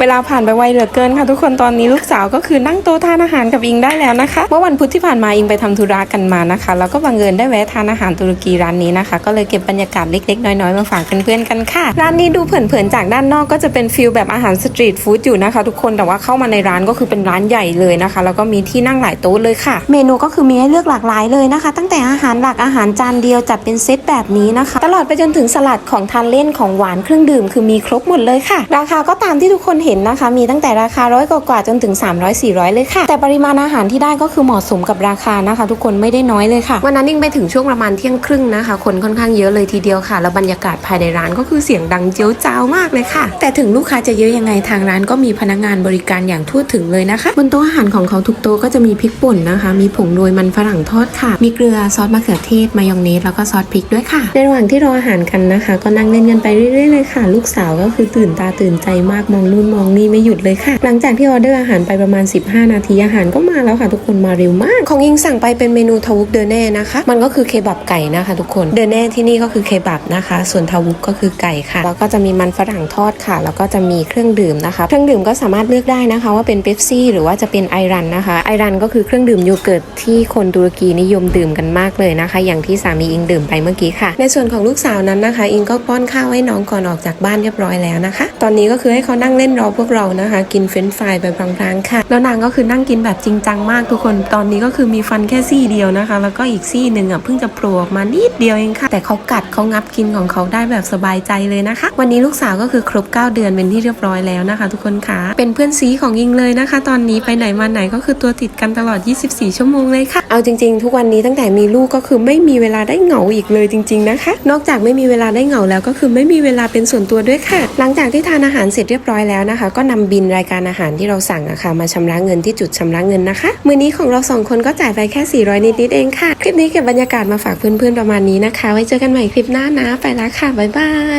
เวลาผ่านไปไวเหลือเกินค่ะทุกคนตอนนี้ลูกสาวก็คือนั่งโต๊ะทานอาหารกับอิงได้แล้วนะคะ เมื่อวันพุธที่ผ่านมาอิงไปทำธุระกันมานะคะ แล้วก็บังเอิญได้แวะทานอาหารตุรกีร้านนี้นะคะ ก็เลยเก็บบรรยากาศเล็กๆ น้อยๆมาฝากเพื่อนๆกันค่ะ ร้านนี้ดูเผินๆจากด้านนอกก็จะเป็นฟิลแบบอาหารสตรีทฟู้ดอยู่นะคะ ทุกคนแต่ว่าเข้ามาในร้านก็คือเป็นร้านใหญ่เลยนะคะ แล้วก็มีที่นั่งหลายโต๊ะเลยค่ะ เมนูก็คือมีให้เลือกหลากหลายเลยนะคะ ตั้งแต่อาหารหลักอาหารจานเดียวจัดเป็นเซตแบบนี้นะคะ ตลอดไปจนถึงสลัดของทานเล่นของหวานเครื่องดื่ม คือมีครบหมดเลยค่ะ ราคาก็ตามที่ทุกคนเห็นนะคะ มีตั้งแต่ราคาร้อยกว่าๆจนถึง 300 400 เลยค่ะ แต่ปริมาณอาหารที่ได้ก็คือเหมาะสมกับราคานะคะ ทุกคนไม่ได้น้อยเลยค่ะ วันนั้นยิ่งไปถึงช่วงประมาณเที่ยงครึ่งนะคะ คนค่อนข้างเยอะเลยทีเดียวค่ะ แล้วบรรยากาศภายในร้านก็คือเสียงดังเจียวจ้าวมากเลยค่ะ แต่ถึงลูกค้าจะเยอะยังไงทางร้านก็มีพนักงานบริการอย่างทั่วถึงเลยนะคะบนโต๊ะอาหารของเขาทุกโต๊ะก็จะมีพริกป่นนะคะ มีผงโรยมันฝรั่งทอดค่ะ มีเกลือซอสมะเขือเทศมายองเนสแล้วก็ซอสพริกด้วยค่ะ ในระหว่างที่รออาหารกันนะคะ ก็นั่งเล่นกันไปเรื่อยๆเลยค่ะ ลูกสาวก็คือตื่นตาตื่นใจมากมองนู่นมองนี่ไม่หยุดเลยค่ะ หลังจากที่ออเดอร์อาหารไปประมาณ 15 นาทีอาหารก็มาแล้วค่ะ ทุกคนมาเร็วมาก ของยิงสั่งไปเป็นเมนูทาวุกเดอแน่นะคะ มันก็คือเคบับไก่นะคะ ทุกคนเดอแน่ที่นี่ก็คือเคบับนะคะ ส่วนทาวุกก็คือไก่ค่ะ แล้วก็จะมีมันฝรั่งทอดค่ะ แล้วก็จะมีเครื่องดื่มนะคะ เครื่องดื่มก็สามารถเลือกได้นะคะ ว่าเป็นเป๊ปซี่หรือว่าจะเป็นไอรันนะคะ ไอรันก็คือเครื่องดื่มโยเกิร์ตที่คนตุรกีนิยมดื่มกันมากเลยนะคะ อย่างที่สามีอิงดื่มไปเมื่อกี้ค่ะ ในส่วนของลูกสาวนั้นนะคะ อิงก็ป้อนข้าวให้น้องก่อนออกจากบ้านเรียบร้อยแล้วนะคะ ตอนนี้ก็คือให้เขานั่งเล่นรอพวกเรานะคะ กินเฟรนช์ฟรายไปพลางๆค่ะ แล้วนางก็คือนั่งกินแบบจริงจังมากทุกคนตอนนี้ก็คือมีฟันแค่ซี่เดียวนะคะ แล้วก็อีกซี่หนึ่งอะเพิ่งจะโผล่ออกมานิดเดียวเองค่ะ แต่เขากัดเขางับกินของเขาได้แบบสบายใจเลยนะคะ วันนี้ลูกสาวก็คือครบ 9 เดือนเป็นที่เรียบร้อยแล้วนะคะ ทุกคนค่ะเป็นเพื่อนซีของยิงเลยนะคะ ตอนนี้ไปไหนมาไหนก็คือตัวติดกันตลอด 24 ชั่วโมงเลยค่ะ เอาจริง ๆ ทุกวันนี้ตั้งแต่มีลูกก็คือไม่มีเวลาได้เหงาอีกเลยจริง ๆนะคะ นอกจากไม่มีเวลาได้เหงาแล้วก็คือไม่มีเวลาเป็นส่วนตัวด้วยค่ะ หลังจากที่ทานอาหารเสร็จเรียบร้อยแล้วนะคะ ก็นำบินรายการอาหารที่เราสั่งอะค่ะมาชำระเงินที่จุดชำระเงินนะคะ มื้อนี้ของเราสองคนก็จ่ายไปแค่ 400 นิดๆเองค่ะ คลิปนี้เก็บบรรยากาศมาฝากเพื่อนๆประมาณนี้นะคะ ไว้เจอกันใหม่คลิปหน้านะ ไปแล้วค่ะ บ๊ายบาย